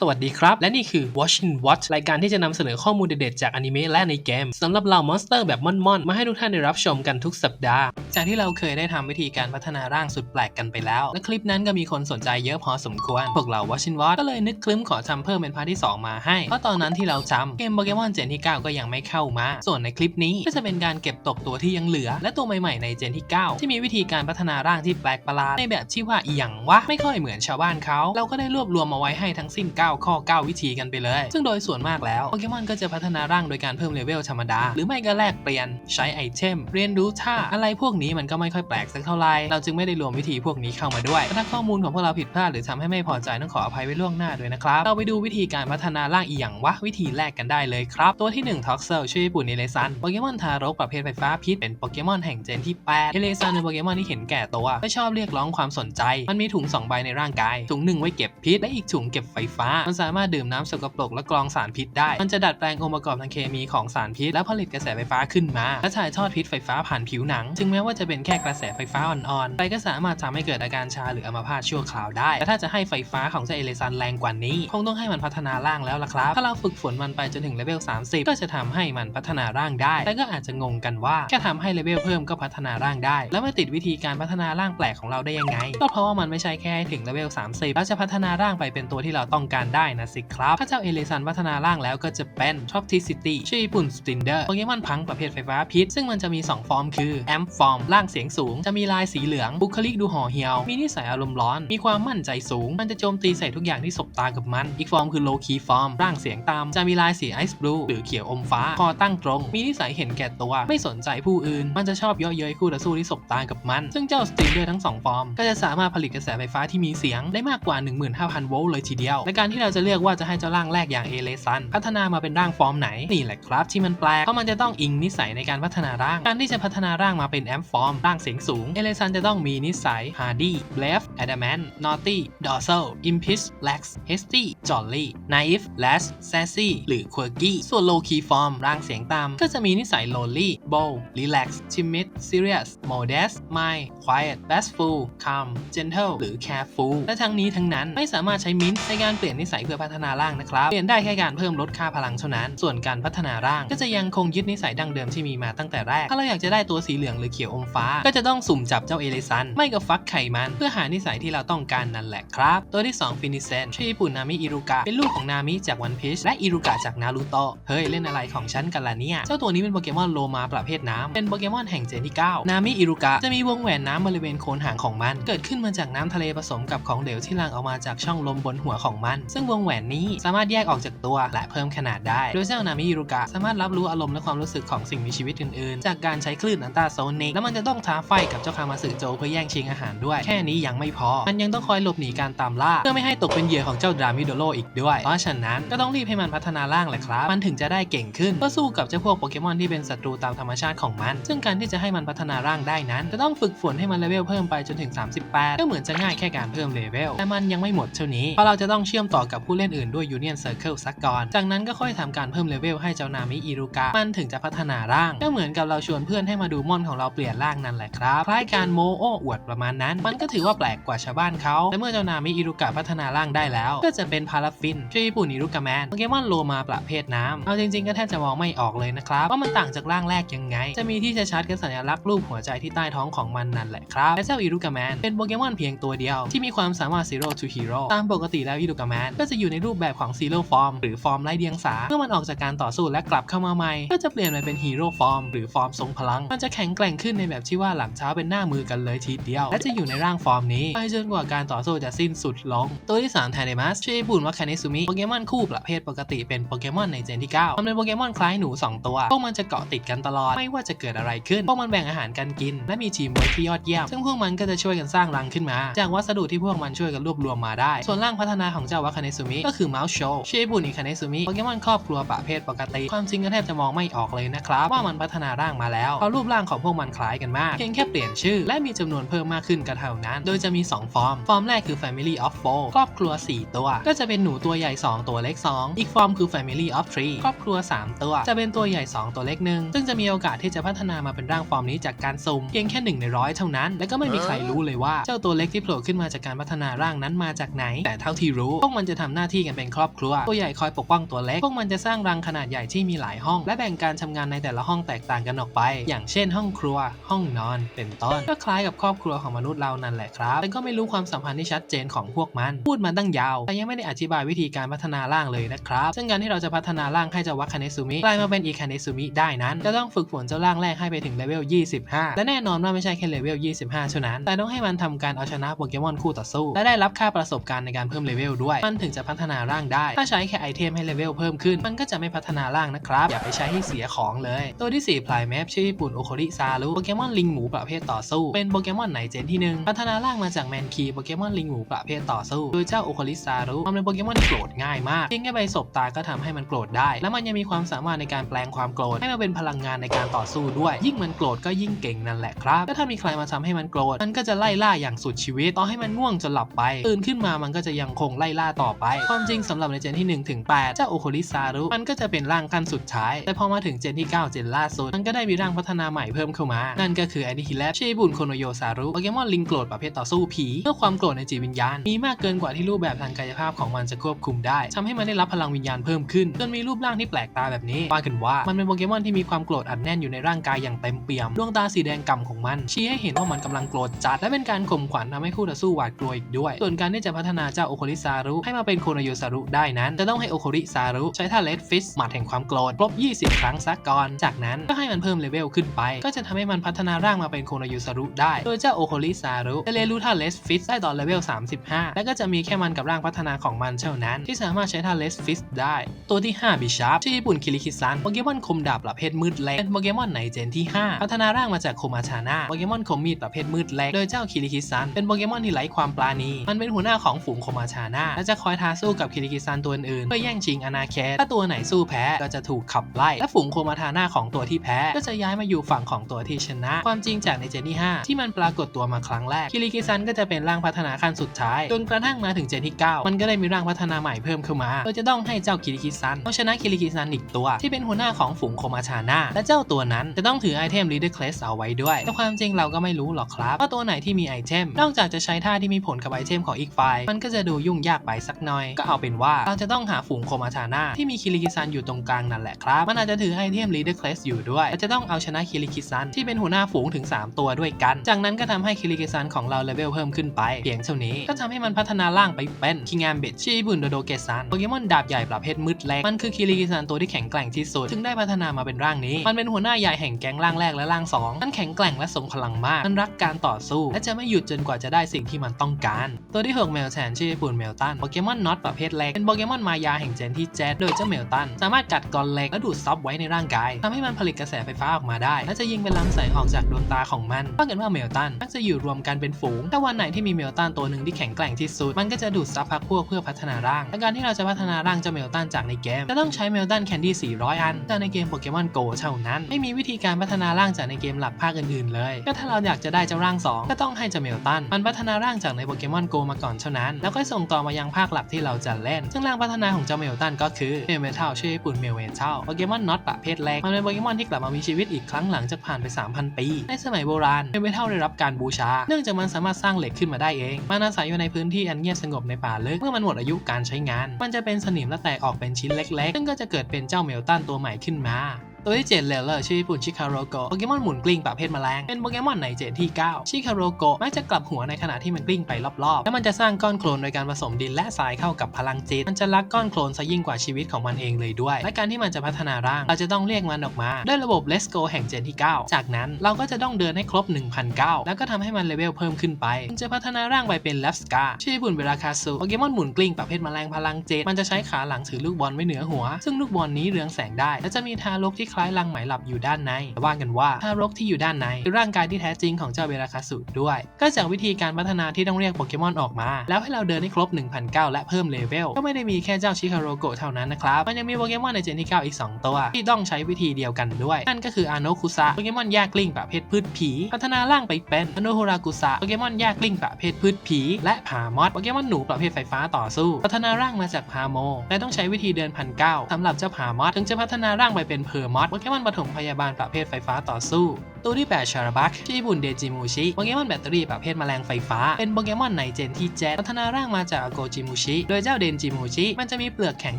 สวัสดีครับ และนี่คือ Watching Watch รายการที่จะนำเสนอข้อมูลเด็ดๆจากอนิเมะและในเกมสำหรับเหล่ามอนสเตอร์แบบม่อนๆ มาให้ทุกท่านได้รับชมกันทุกสัปดาห์ จากที่เราเคยได้ทำวิธีการพัฒนาร่างสุดแปลกกันไปแล้ว และคลิปนั้นก็มีคนสนใจเยอะพอสมควร พวกเรา Watching Watch ก็เลยนึกคลึ้มขอทำเพิ่มเป็นพาร์ทที่ 2 มาให้ เพราะตอนนั้นที่เราจำเกมโปเกมอนเจนที่ 9 ก็ยังไม่เข้ามา ส่วนในคลิปนี้ก็จะเป็นการเก็บตกตัวที่ยังเหลือ และตัวใหม่ๆในเจนที่ 9 ที่มีวิธีการพัฒนาร่างที่แปลกประหลาดในแบบที่ว่าอีหยังวะไม่ค่อยเหมือนชาวบ้านเขาเราก็ได้รวบรวมมาไว้ให้ทั้งสิ้น9ข้อ 9 วิธีกันไปเลย ซึ่งโดยส่วนมากแล้วโปเกมอนก็จะพัฒนาร่างโดยการเพิ่มเลเวลธรรมดา หรือไม่ก็แลกเปลี่ยนใช้ไอเทม เรียนรู้ท่าอะไรพวกนี้มันก็ไม่ค่อยแปลกสักเท่าไหร่เราจึงไม่ได้รวมวิธีพวกนี้เข้ามาด้วยถ้าข้อมูลของพวกเราผิดพลาดหรือทำให้ไม่พอใจต้องขออภัยไว้ล่วงหน้าด้วยนะครับเราไปดูวิธีการพัฒนาร่างอีหยังวะวิธีแรกกันได้เลยครับตัวที่1ท็อกเซลชื่อญี่ปุ่นเอเลซันโปเกมอนทารกประเภทไฟฟ้าพิษเป็นโปเกมอนแห่งเจนที่8เอเลซันเป็นโปเกมอนที่เห็นแก่ตัวไม่ชอบเรียกร้องความสนใจ มันมีถุงสองใบในร่างกายถุงหนึ่งไว้เก็บพิษและอีกถุงเก็บไฟฟ้ามันสามารถดื่มน้ำสกปรกและกรองสารพิษได้ มันจะดัดแปลงองค์ประกอบทางเคมีของสารพิษ และผลิตกระแสไฟฟ้าขึ้นมา และถ่ายทอดพิษไฟฟ้าผ่านผิวหนัง ถึงแม้ว่าจะเป็นแค่กระแสไฟฟ้าอ่อนๆแต่ก็สามารถทำให้เกิดอาการชาหรืออัมพาตชั่วคราวได้และถ้าจะให้ไฟฟ้าของเจ้าเอเลซันแรงกว่านี้ คงต้องให้มันพัฒนาร่างแล้วล่ะครับ ถ้าเราฝึกฝนมันไปจนถึงเลเวล 30 ก็จะทำให้มันพัฒนาร่างได้ แต่ก็อาจจะงงกันว่าแค่ทำให้เลเวลเพิ่มก็พัฒนาร่างได้ แล้วมาติดวิธีการพัฒนาร่างแปลกของเราได้ยังไง ก็เพราะว่ามันไม่ใช่แค่ให้ถึงเลเวล 30 แล้วจะพัฒนาร่างไปเป็นตัวที่เราต้องการได้นะสิครับ ถ้าเจ้าเอเลซันพัฒนาร่างแล้วก็จะเป็น Toxicity ชื่อญี่ปุ่น Stinder โปเกมอนพังประเภทไฟฟ้าพิษ ซึ่งมันจะมี 2 ฟอร์มคือ Amp Form ร่างเสียงสูง จะมีลายสีเหลือง บุคลิกดูห่อเหี่ยว มีนิสัยอารมณ์ร้อน มีความมั่นใจสูง มันจะโจมตีใส่ทุกอย่างที่สบตากับมัน อีกฟอร์มคือ Low Key Form ร่างเสียงต่ำจะมีลายสี Ice Blue หรือเขียวอมฟ้า คอตั้งตรง มีนิสัยเห็นแก่ตัว ไม่สนใจผู้อื่น มันจะชอบเยาะเย้ยคู่ต่อสู้ที่สบตากับมัน ซึ่งเจ้า Stinder ทั้งสองฟอร์มก็จะสามารถผลิตกระแสไฟฟ้าที่มีเสียงได้มากกว่า 15,000 โวลต์เลยทีเดียวในการที่ที่เราจะเลือกว่าจะให้เจ้าร่างแรกอย่างเอเลซันพัฒนามาเป็นร่างฟอร์มไหนนี่แหละครับ ที่มันแปลกเพราะมันจะต้องอิงนิสัยในการพัฒนาร่าง การที่จะพัฒนาร่างมาเป็นแอมฟอร์มร่างเสียงสูงเอเลซันจะต้องมีนิสัย hardy brave adamant naughty docile impish lax hasty jolly naive lash sassy หรือ quirky ส่วน low key form ร่างเสียงต่ำก็จะมีนิสัย lonely bold relax timid serious modest mild quiet restful calm gentle หรือ careful และทั้งนี้ทั้งนั้นไม่สามารถใช้มินท์ในการเปลี่ยนนิสัยเพื่อพัฒนาร่างนะครับเปลี่ยนได้แค่การเพิ่มลดค่าพลังเท่านั้น ส่วนการพัฒนาร่างก็จะยังคงยึดนิสัยดั้งเดิมที่มีมาตั้งแต่แรก ถ้าเราอยากจะได้ตัวสีเหลืองหรือเขียวอมฟ้า ก็จะต้องสุ่มจับเจ้าเอลิซัน ไม่ก็ฟักไข่มัน เพื่อหานิสัยที่เราต้องการนั่นแหละครับ ตัวที่ 2 ฟินิเซนชื่อญี่ปุ่นนามิอิรุกะ เป็นลูกของนามิจากวันพีชและอิรุกะจากนารูโตะ เฮ้ย เล่นอะไรของฉันกันล่ะเนี่ย เจ้าตัวนี้เป็นโปเกมอนโลมาประเภทน้ำ เป็นโปเกมอนแห่งเจนที่ 9 นามิอิรุกะจะมีวงแหวนน้ำบริเวณโคนหางของมัน เกิดขึ้นมาจากน้ำทะเลผสมกับของเหลวที่ลังออกมาจากช่องลมบนหัวของมันซงวงแหวนนี้สามารถแยกออกจากตัวและเพิ่มขนาดได้ โดยเจ้านามิอิรุกะสามารถรับรู้อารมณ์และความรู้สึกของสิ่งมีชีวิตอื่นๆ จากการใช้คลื่นอันตราโซนิกแล้วมันจะต้องท้าไฟกับเจ้าคามาสึโจเพื่อแย่งชิงอาหารด้วย แค่นี้ยังไม่พอ มันยังต้องคอยหลบหนีการตามล่าเพื่อไม่ให้ตกเป็นเหยื่อของเจ้าดรามิโดโลอีกด้วย เพราะฉะนั้นก็ต้องรีบให้มันพัฒนาร่างแหละครับ มันถึงจะได้เก่งขึ้นเพื่อสู้กับเจ้าพวกโปเกมอนที่เป็นศัตรูตามธรรมชาติของมัน ซึ่งการที่จะให้มันพัฒนาร่างได้นั้น จะต้องฝึกฝนให้มันเลเวลเพิ่มไปจนถึง 38 ก็เหมือนจะง่ายแค่การเพิ่มเลเวลแต่มันยังไม่หมดเท่านี้เพราะเราจะต้องเชื่อมต่อกับผู้เล่นอื่นด้วย Union Circle สักก่อน จากนั้นก็ค่อยทำการเพิ่มเลเวลให้เจ้านามิอิรุกะมันถึงจะพัฒนาร่าง ก็เหมือนกับเราชวนเพื่อนให้มาดูม่อนของเราเปลี่ยนร่างนั่นแหละครับคล้ายการโมโอ้อวดประมาณนั้น มันก็ถือว่าแปลกกว่าชาวบ้านเขาแต่เมื่อเจ้านามิอิรุกะพัฒนาร่างได้แล้ว ก็จะเป็นพาราฟินชื่อญี่ปุ่นอิรุกะแมนโปเกมอนโลมาประเภทน้ำเอาจริงๆก็แทบจะมองไม่ออกเลยนะครับว่ามันต่างจากร่างแรกยังไง จะมีที่จะชัดกับสัญลักษณ์รูปหัวใจที่ใต้ท้องของมันนั่นแหละครับและเจ้าอิรุกะแมนเป็นโปเกมอนเพียงตัวเดียว ที่มีความสามารถ Zero to Hero ตามปกติแล้วอิรุกะแมนก็จะอยู่ในรูปแบบของ Zero Form หรือฟอร์มไร้เดียงสา เมื่อมันออกจากการต่อสู้และกลับเข้ามาใหม่ ก็จะเปลี่ยนไปเป็น Hero Form หรือฟอร์มทรงพลัง มันจะแข็งแกร่งขึ้นในแบบที่ว่าหลังเท้าเป็นหน้ามือกันเลยทีเดียว และจะอยู่ในร่างฟอร์มนี้ไปจนกว่าการต่อสู้จะสิ้นสุดลง ตัวที่3 t ทเนมัสชื่อญี่ปุ่นว่าคาเนซุมิโปเกมอนคู่ประเภทปกติเป็นโปเกมอนในเจนที่9มันเป็นโปเกมอนคล้ายหนู 2 ตัว พวกมันจะเกาะติดกันตลอด ไม่ว่าจะเกิดอะไรขึ้น พวกมันแบ่งอาหารกันกิน และมีทีมเวิร์คที่ยอดเยี่ยม ซึ่งพวกมันก็จะช่วยกันสร้างรังขึ้นมา จากวัสดุที่พวกมันช่วยกันรวบรวมมาได้ ส่วนร่างพัฒนาของเจ้าวาคาเนซุมิก็คือเมาส์โชชื่อญี่ปุ่นอีคาเนซุมิโปเกมอนครอบครัวประเภทปกติ ความจริงก็แทบจะมองไม่ออกเลยนะครับ ว่ามันพัฒนาร่างมาแล้วเพราะรูปร่างของพวกมันคล้ายกันมาก เพียงแค่เปลี่ยนชื่อ และมีจำนวนเพิ่มมากขึ้นก็เท่านั้น โดยจะมี 2 ฟอร์ม ฟอร์มแรกคือ Family of Four ครอบครัว 4 ตัว ก็จะเป็นหนูตัวใหญ่ 2 ตัวเล็ก 2 อีกฟอร์มคือ Family of Three ครอบครัว 3 ตัว จะเป็นตัวใหญ่ 2 ตัวเล็กหนึ่งซึ่งจะมีโอกาสที่จะพัฒนามาเป็นร่างฟอร์มนี้จากการสุ่มเพียงแค่1ในร้อยเท่านั้น และก็ไม่มีใครรู้เลยว่าเจ้าตัวเล็กที่โผล่ขึ้นมาจากการพัฒนาร่างนั้นมาจากไหน แต่เท่าที่รู้พวกมันจะทำหน้าที่กันเป็นครอบครัว ตัวใหญ่คอยปกป้องตัวเล็ก พวกมันจะสร้างรังขนาดใหญ่ที่มีหลายห้อง และแบ่งการทำงานในแต่ละห้องแตกต่างกันออกไป อย่างเช่น ห้องครัว ห้องนอน เป็นต้น ก็คล้ายกับครอบครัวของมนุษย์เรานั่นแหละครับแต่ก็ไม่รู้ความสัมพันธ์ที่ชัดเจนของพวกมัน พูดมาตั้งยาว แต่ยังไม่ได้อธิบายวิธีการพัฒนาร่างเลยนะครับ ซึ่งการที่เราจะพัฒนาร่างให้เจ้าวัคคาเนซุมิกลายมาเป็นอีคาเนซุมิได้นั้น จะต้องฝึกฝนเจ้าร่างแรกให้ไปถึงเลเวล 25 และแน่นอนว่าไม่ใช่แค่เลเวล 25 เท่านั้น แต่ต้องให้มันทำการเอาชนะโปเกมอนคู่ต่อสู้ และได้รับค่าประสบการณ์ในการเพิ่มเลเวลด้วย มันถึงจะพัฒนาร่างได้ ถ้าใช้แค่ไอเทมให้เลเวลเพิ่มขึ้น มันก็จะไม่พัฒนาร่างนะครับ อย่าไปใช้ให้เสียของเลย ตัวที่ 4 พลายแมปชื่อญี่ปุ่นโอโคริซารุโปเกมอนลิงหมูประเภทต่อสู้ เป็นโปเกมอนไหนเจนที่หนึ่งพัฒนาร่างมาจากแมนคีโปเกมอนลิงหมูประเภทต่อสู้ โดยเจ้าโอโคริซารุมันเป็นโปเกมอนที่โกรธง่ายมากเพียงแค่ใบสบตาก็ทำให้มันโกรธได้ และมันยังมีความสามารถในการแปลงความโกรธให้มาเป็นพลังงานในการต่อสู้ด้วย ยิ่งมันโกรธก็ยิ่งเก่งนั่นแหละครับถ้ามีใครมาทำให้มันโกรธมันก็จะไล่ล่าอย่างสุดชีวิตต่อให้มันง่วงจนหลับไปตื่นขึ้นมามันก็จะยังคงไล่ล่าต่อไป ความจริงสำหรับในเจนที่ 1 ถึง 8 เจ้าโอโคริซารุมันก็จะเป็นร่างขั้นสุดท้าย แต่พอมาถึงเจนที่ 9 เจนล่าสุด มันก็ได้มีร่างพัฒนาใหม่เพิ่มเข้ามา นั่นก็คือแอนิฮิแลบชิบุนโคโนโยซารุโปเกมอนลิงโกรธประเภทต่อสู้ผีเมื่อความโกรธในจิตวิญญาณ มีมากเกินกว่าที่รูปแบบทางกายภาพของมันจะควบคุมได้ทำให้มันได้รับพลังวิญญาณเพิ่มขึ้นจนมีรูปร่างที่แปลกตาแบบนี้ว่ากันว่ามันเป็นโปเกมอนที่มีความโกรธอัดแน่นอยู่ในร่างกายอย่างเต็มเปี่ยมดวงตาสีแดงก่ำของมันชี้ให้เห็นว่ามันกำลังโกรธจัดและเป็นการข่มขวัญทำให้คู่ต่อสู้หวาดกลัวอีกด้วย ส่วนการที่จะพัฒนาเจ้าโอโคริซารุให้มาเป็นโคโนโยซารุได้นั้น จะต้องให้โอโคริซารุใช้ท่าเลดฟิสหมัดแห่งความโกรธครบ 20 ครั้งซะก่อน จากนั้นก็ให้มันเพิ่มเลเวลขึ้นไป ก็จะทำให้มันพัฒนาร่างมาเป็นโคโนโยซารุได้ โดยเจ้าโอโคริซารุจะเรียนรู้ท่าเลดฟิสได้ตอนเลเวล 35 และก็จะมีแค่มันกับร่างพัฒนาของมันเท่านั้น ที่สามารถใช้ท่าเลดฟิสได้ ตัวที่5บิชาร์ปที่ญี่ปุ่นคิริคิซันโปเกมอนคมดาบประเภทมืดเล็กเป็นโปเกมอนในเจนที่ 5 พัฒนาร่างมาจากโคมาชาน่าโปเกมอนคมมีดประเภทมืดเล็กโดยเจ้าคิริคิซันเป็นโปเกมอนที่ไร้ความปราณีมันเป็นหัวหน้าของฝูงโคมาชาน่าและจะคอยอยท้าสู้กับคิริคิซันตัวอื่นเพื่อแย่งชิงอาณาเขตถ้าตัวไหนสู้แพ้ก็จะถูกขับไล่ และฝูงโคมาทาน่าของตัวที่แพ้ ก็จะย้ายมาอยู่ฝั่งของตัวที่ชนะ ความจริงจากในเจนที่ 5 ที่มันปรากฏตัวมาครั้งแรกคิริคิซันก็จะเป็นร่างพัฒนาขั้นสุดท้าย จนกระทั่งมาถึงเจนที่ 9 มันก็ได้มีร่างพัฒนาใหม่เพิ่มเข้ามาโดยจะต้องให้เจ้าคิริคิซันเอาชนะคิริคิซันอีกตัว ที่เป็นหัวหน้าของฝูงโคมาชาน่าและเจ้าตัวนั้นจะต้องถือไอเทม Leader Class เอาไว้ด้วยแต่ความจริงเราก็ไม่รู้หรอกครับว่าตัวไหนที่มีไอเทมนอกจากจะใช้ท่าที่มีผลกับไอเทมของอีกฝ่ายมันก็จะดูยุ่งยากไปสักหน่อย ก็เอาเป็นว่าเราจะต้องหาฝูงโคมาชาน่าที่มีคิริคิซันอยู่ตรงกลางนั่นแหละครับ มันอาจจะถือไอเทม Leader Class อยู่ด้วยและจะต้องเอาชนะคิริคิซันที่เป็นหัวหน้าฝูงถึง 3 ตัวด้วยกัน จากนั้นก็ทำให้คิริคิซันของเราเลเวลเพิ่มขึ้นไปเพียงเท่านี้ ก็ทำให้มันพัฒนาร่างไปเป็นคิงแอมเบตชิบุนโดโดเกซันโปเกมอนดาบใหญ่ประเภทมืดแรงมันคือคิริคิซันตัวที่แข็งแกร่งที่สุดถึงได้พัฒนามาเป็นร่างนี้ มันเป็นหัวหน้าใหญ่แห่งแก๊งร่างแรกและร่างสองมันแข็งแกร่งและทรงพลังมากมันรักการต่อสู้ และจะไม่หยุดจนกว่าจะได้สิ่งที่มันต้องการ ตัวที่6เมลแทนชื่อญี่ปุ่นเมลตันโปเกมมอนน็อตประเภทเล็ก เป็นโปเกมอนมายาแห่งเจนที่ 7 โดยเจ้าเมลตัน สามารถกัดกรเล็กและดูดซับไว้ในร่างกายทำให้มันผลิตกระแสไฟฟ้าออกมาได้ และจะยิงเป็นลำแสงออกจากดวงตาของมันว่ากันว่าเมลตันมักจะอยู่รวมกันเป็นฝูง ถ้าวันไหนที่มีเมลตันตัวหนึ่งที่แข็งแกร่งที่สุด มันก็จะดูดซับพักพวกเพื่อพัฒนาร่างและการที่เราจะพัฒนาร่างเจ้าเมลตันจากในเกมจะต้องใช้เมลตันแคนดี้400 อันจากในเกมโปเกมอนโกเท่านั้น ไม่มีวิธีการพัฒนาร่างจากในเกมหลักภาคอื่นๆ เลย ก็ถ้าเราอยากจะได้เจ้าร่าง 2 ก็ต้องให้เจ้าเมลตันมันพัฒนาร่างจากในโปเกมอนโกมาก่อนเท่านั้น แล้วก็ส่งต่อมายังภาคหลักที่เราจะเล่น ซึ่งร่างพัฒนาของเจ้าเมลตันก็คือเมลเมทัลชื่อญี่ปุ่นเมลเวทัลโปเกมอนน็อตประเภทแรกมันเป็นโปเกมอนที่กลับมามีชีวิตอีกครั้งหลังจากผ่านไป 3,000 ปี ในสมัยโบราณเมลเมทัลได้รับการบูชา เนื่องจากมันสามารถสร้างเหล็กขึ้นมาได้เอง มันอาศัยอยู่ในพื้นที่อันเงียบสงบในป่าลึก เมื่อมันหมดอายุการใช้งาน มันจะเป็นสนิมและแตกออกเป็นชิ้นเล็กๆ ซึ่งก็จะเกิดเป็นเจ้าเมลตันตัวใหม่ขึ้นมา ตัวที่ 7เลเลอร์ชื่อญี่ปุ่นชิคาโรโกะโปเกมอนหมุนกลิ้งประเภทแมลง เป็นโปเกมอนในเจนที่ 9 ชิคาโรโกะมักจะกลับหัวในขณะที่มันกลิ้งไปรอบๆ แล้วมันจะสร้างก้อนโคลนโดยการผสมดินและทรายเข้ากับพลังจิต มันจะรักก้อนโคลนซะยิ่งกว่าชีวิตของมันเองเลยด้วย และการที่มันจะพัฒนาร่าง เราจะต้องเรียกมันออกมา ด้วยระบบ Let's Go แห่งเจนที่ 9 จากนั้นเราก็จะต้องเดินให้ครบ1,009แล้วก็ทำให้มันเลเวลเพิ่มขึ้นไป มันจะพัฒนาร่างไปเป็น l a p s c a ชื่อญี่ปุ่นเวลาคาสุโปเกมอนหมุนกลิ้งประเภทแมลงพลังจิตมันจะใช้ขาหลังถือลูกบอลไว้เหนือหัว ซึ่งลูกบอลนี้เรืองแสงได้ และจะมีทารกที่คล้ายรังไหมหลับอยู่ด้านในว่ากันว่าทารกที่อยู่ด้านในคือร่างกายที่แท้จริงของเจ้าเวลาคาสุด้วย ก็จากวิธีการพัฒนาที่ต้องเรียกโปเกมอนออกมา แล้วให้เราเดินให้ครบ 1,009และเพิ่มเลเวลก็ไม่ได้มีแค่เจ้าชิคาโรโกะเท่านั้นนะครับมันยังมีโปเกมอนในเจนที่9อีก 2 ตัว ที่ต้องใช้วิธีเดียวกันด้วย นั่นก็คืออาโนคุซะโปเกมอนแยกกลิ้งประเภทพืชผี พัฒนาร่างไปเป็นอโนโฮรากุซะโปเกมอนแยกกลิ้งประเภทพืชผี และผามอสโปเกมอนหนูประเภทไฟฟ้าต่อสู้ พัฒนาร่างมาจากพาโมและต้องใช้วิธีเดินพันเก้าสำหรับเจ้าผามอสถึงจะพัฒนาร่างไปเป็นเพอร์มอสโปเกมอนปฐมพยาบาลประเภทไฟฟ้าต่อสู้ตัวที่ 8 ชาราบักที่ญี่ปุ่นเดจิมูชิโปเกมอนแบตเตอรี่ประเภทแมลงไฟฟ้า เป็นโปเกมอนในเจนที่7พัฒนาร่างมาจากอาโกจิมูชิ โดยเจ้าเดนจิมูชิ มันจะมีเปลือกแข็ง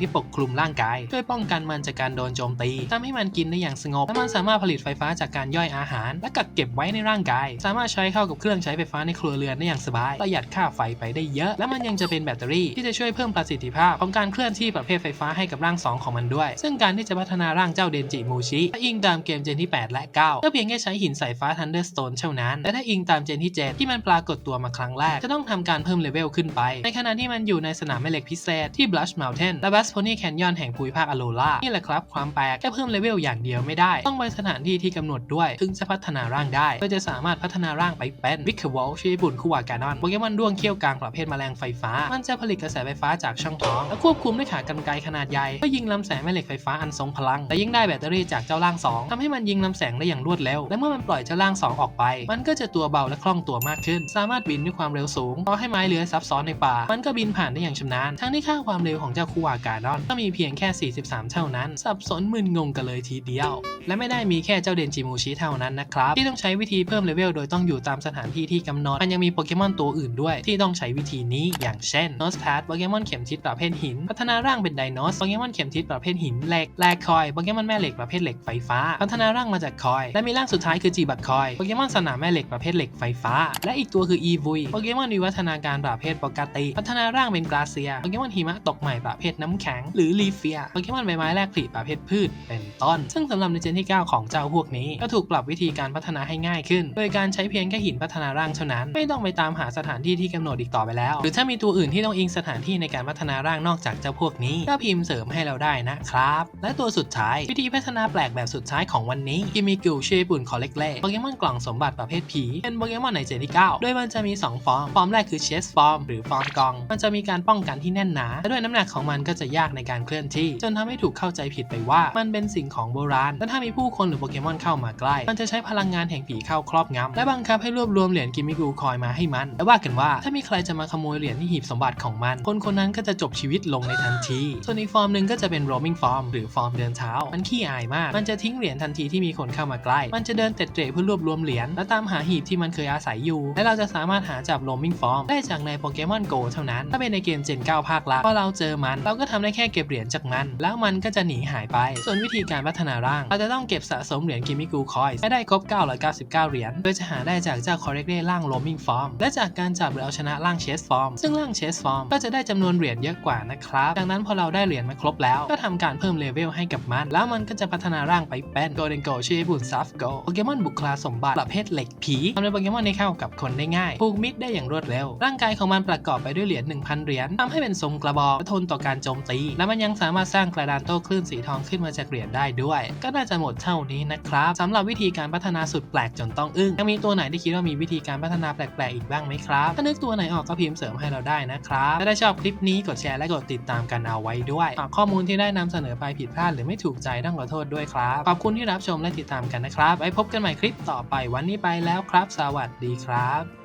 ที่ปกคลุมร่างกาย ช่วยป้องกันมันจากการโดนโจมตีทำให้มันกินได้อย่างสงบ และมันสามารถผลิตไฟฟ้าจากการย่อยอาหาร และกักเก็บไว้ในร่างกาย สามารถใช้เข้ากับเครื่องใช้ไฟฟ้าในครัวเรือนได้อย่างสบาย ประหยัดค่าไฟไปได้เยอะ และมันยังจะเป็นแบตเตอรี่ที่จะช่วยเพิ่มประสิทธิภาพของการเคลื่อนที่ประเภทไฟฟ้าให้กับร่างสองของมันด้วย ซึ่งการที่จะพัฒนาร่างเจ้าเดนจิมูชิอิงตามเกมเจนที่ 8 และ 9 ก็เพียงแค่ใช้หินสายฟ้า Thunderstone เท่านั้น และถ้าอิงตามเจนที่ 7 ที่มันปรากฏตัวมาครั้งแรก จะต้องทำการเพิ่มเลเวลขึ้นไป ในขณะที่มันอยู่ในสนามแม่เหล็กพิเศษที่ Blush Mountain และ Bass Pony Canyon แห่งภูมิภาคอโลลานี่แหละครับความแปลกแค่เพิ่มเลเวลอย่างเดียวไม่ได้ ต้องไปสถานที่ที่กำหนดด้วยถึงจะพัฒนาร่างได้เพื่อจะสามารถพัฒนาร่างไปเป็น w i c k e r w a l ชื่อญี่ปุ่นคูวากานอนโปเกมอนด้วงเขี้ยวกลางประเภทแมลงไฟฟ้า มันจะผลิตกระแสไฟฟ้าจากช่องท้อง และควบคุมด้วยขากรรไกรขนาดใหญ่เพื่อยิงลำแสงแม่เหล็กไฟฟ้าอันทรงพลัง และยิ่งได้แบตเตอรี่จากเจ้าร่าง 2ทำให้มันยิงลำแสงได้อย่างรวดเร็วและเมื่อมันปล่อยเจ้าร่าง 2 ออกไป มันก็จะตัวเบาและคล่องตัวมากขึ้น สามารถบินด้วยความเร็วสูงต่อให้ไม้เลื้อยซับซ้อนในป่า มันก็บินผ่านได้อย่างชำนาญ ทั้งที่ค่าความเร็วของเจ้าคูวากาดอน ก็มีเพียงแค่ 43 เท่านั้น สับสนมึนงงกันเลยทีเดียว และไม่ได้มีแค่เจ้าเดนจิมูชิเท่านั้นนะครับ ที่ต้องใช้วิธีเพิ่มเลเวลโดยต้องอยู่ตามสถานที่ที่กำหนด มันยังมีโปเกมอนตัวอื่นด้วย ที่ต้องใช้วิธีนี้ อย่างเช่น n o s e p a d โปเกมอนเข็มทิศประเภทหิน พัฒนาร่างเป็นไดโนสโปเกมอนเข็มทิศประเภทหินเหล็กแลกคอยโปเกมอนแม่เหล็กประเภทเหล็กไฟฟ้า พัฒนาร่างมาจากคอย และมีร่างสุดท้ายคือจีบักคอยโปเกมอนสนามแม่เหล็กประเภทเหล็กไฟฟ้า และอีกตัวคืออีวุยโปเกมอนวิวัฒนาการประเภทปกติ พัฒนาร่างเป็นกราเซียโปเกมอนหิมะตกใหม่ประเภทน้ำแข็ง หรือลีเฟียโปเกมอนใบไม้แลกผลิประเภทพืช เป็นต้น ซึ่งสำหรับในเจนที่ 9 ของเจ้าพวกนี้ ก็ถูกปรับวิธีการพัฒนาให้ง่ายขึ้น โดยการใช้เพียงแค่หินพัฒนาร่างเท่านั้น ไม่ต้องไปตามหาสถานที่ที่กำหนดอีกต่อไปแล้ว หรือถ้ามีตัวอื่นที่ต้องอิงสถานที่ในการพัฒนาร่างนอกจากเจ้าพวกนี้ก็พิมพ์เสริมให้เราได้นะครับ และตัวสุดท้ายวิธีพัฒนาแปลกแบบสุดท้ายของวันนี้กิมิกิชื่อญี่ปุ่นคอเล็กเล่โปเกมอนกล่องสมบัติประเภทผี เป็นโปเกมอนในเจนที่9โดยมันจะมี 2 ฟอร์ม ฟอร์มแรกคือเชสฟอร์มหรือฟอร์มกอง มันจะมีการป้องกันที่แน่นหนาและด้วยน้ำหนักของมันก็จะยากในการเคลื่อนที่ จนทำให้ถูกเข้าใจผิดไปว่า มันเป็นสิ่งของโบราณ และถ้ามีผู้คนหรือโปเกมอนเข้ามาใกล้ มันจะใช้พลังงานแห่งผีเข้าครอบงำและบังคับให้รวบรวมเหรียญกิมิกูคอยมาให้มัน และว่ากันว่าถ้ามีใครจะมาขโมยเหรียญที่หีบสมบัติของมัน คนคนนั้นก็จะจบชีวิตลงในทันที ส่วนอีกฟอร์มหนึ่งก็จะเป็น roaming form หรือฟอร์มเดินเท้า มันขี้อายมาก มันจะทิ้งเหรียญทันทีที่มีคนเข้ามาใกล้ มันจะเดินเตะเตะเพื่อรวบรวมเหรียญและตามหาหีบที่มันเคยอาศัยอยู่ และเราจะสามารถหาจับ roaming form ได้จากในโปเกมอนโกเท่านั้น ถ้าเป็นในเกมเจน 9 ภาคละพอเราเจอมัน เราก็ทำได้แค่เก็บเหรียญจากมัน แล้วมันก็จะหนีหายไป ส่วนวิธีการพัฒนาร่าง เราจะต้องเก็บสะสมเหรียญกิมิกูคอยให้ได้ครบ 999 เหรียญโดยจะหาได้จากเจ้าคอเรกเร่ร่าง roaming form และจากการจับหรือเอาชนะร่างเชสฟอร์มซึ่งร่างเชสฟอร์มก็จะได้จำนวนเหรียญเยอะกว่านะครับดังนั้นพอเราได้เหรียญมาครบแล้วก็ทำการเพิ่มเลเวลให้กับมัน แล้วมันก็จะพัฒนาร่างไปเป็นโกลเด้นโกชื่อญี่ปุ่นซัฟโกโปเกมอนบุคลาสมบัติประเภทเหล็กผีทำให้โปเกมอนนี้เข้ากับคนได้ง่ายผูกมิตรได้อย่างรวดเร็ว ร่างกายของมันประกอบไปด้วยเหรียญ1,000 เหรียญทำให้เป็นทรงกระบอกและทนต่อการโจมตี และมันยังสามารถสร้างกระดานโต้คลื่นสีทองขึ้นมาจากเหรียญได้ด้วย ก็น่าจะหมดเท่านี้นะครับสำหรับวิธีการพัฒนาสุดแปลกจนต้องอึ้งยังมีตัวไหนที่คิดว่ามีวิธีการพัฒนาแปลกๆอีกบ้างไหมครับถ้านึกตัวไหนออกก็พิมพ์เสริมให้เราได้นะครับถ้าได้ชอบคลิปนี้กดแชร์และกดติดตามกันเอาไว้ด้วยหากข้อมูลที่ได้นำเสนอไปผิดพลาดหรือไม่ถูกใจต้องขอโทษด้วยครับขอบคุณที่รับชมและติดตามกันนะครับไว้พบกันใหม่คลิปต่อไปวันนี้ไปแล้วครับ สวัสดีครับ